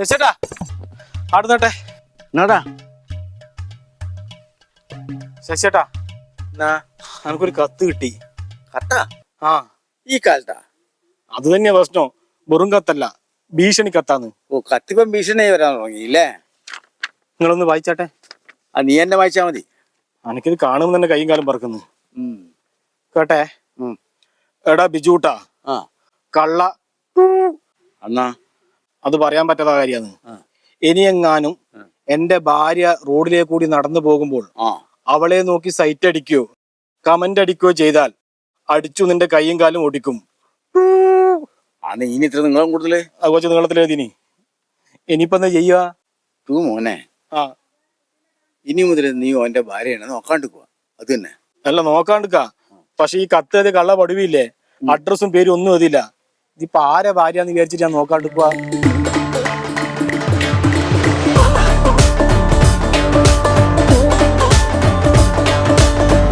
ശശിയേട്ടാ ആടുന്നോട്ടെ. എന്നാടാ? ശശിയേട്ടാ എന്നാ എനിക്കൊരു കത്ത് കിട്ടി. കത്താ? ആ ഈ കാലത്താ. അത് തന്നെയാ പ്രശ്നം. വെറും കത്തല്ല ഭീഷണി കത്താന്ന്. ഓ കത്തിപ്പം ഭീഷണിയായി വരാൻ തുടങ്ങിയില്ലേ? നിങ്ങളൊന്ന് വായിച്ചാട്ടെ. ആ നീ എന്നെ വായിച്ചാ മതി. എനിക്കിത് കാണുമ്പോൾ തന്നെ കൈയും കാലം പറക്കുന്നു. ഉം. കേട്ടെ? എടാ ബിജൂട്ടാ. ആ. കള്ള. അന്നാ. അത് പറയാൻ പറ്റാത്ത കാര്യമാണ്. ഇനി ഇനിയെങ്ങാനും എന്റെ ഭാര്യ റോഡിലേക്ക് കൂടി നടന്നു പോകുമ്പോൾ അവളെ നോക്കി സൈറ്റ് അടിക്കുകയോ കമന്റ് അടിക്കുകയോ ചെയ്താൽ അടിച്ചു നിന്റെ കൈയും കാലും ഓടിക്കും. ആണ് ഇനി ഇത്ര നിങ്ങളും കൂടുതൽ? അതുപോലെ നീളത്തിലേ ഇനി ഇനിയിപ്പോ എന്താ ചെയ്യുക? തൂ മോനെ. ആ. ഇനി മുതൽ നീ ഓന്റെ ഭാര്യയാണ് നോക്കാണ്ടിക്കുക അത് തന്നെ. അല്ല നോക്കാണ്ടിക്ക പക്ഷെ ഈ കത്ത് കള്ള പടുവില്ലേ? അഡ്രസ്സും പേരും ഒന്നും എഴുതില്ല ഇതിപ്പോ ആരെ ഭാര്യ എന്ന് വിചാരിച്ചിട്ട് ഞാൻ നോക്കാണ്ടിക്കുക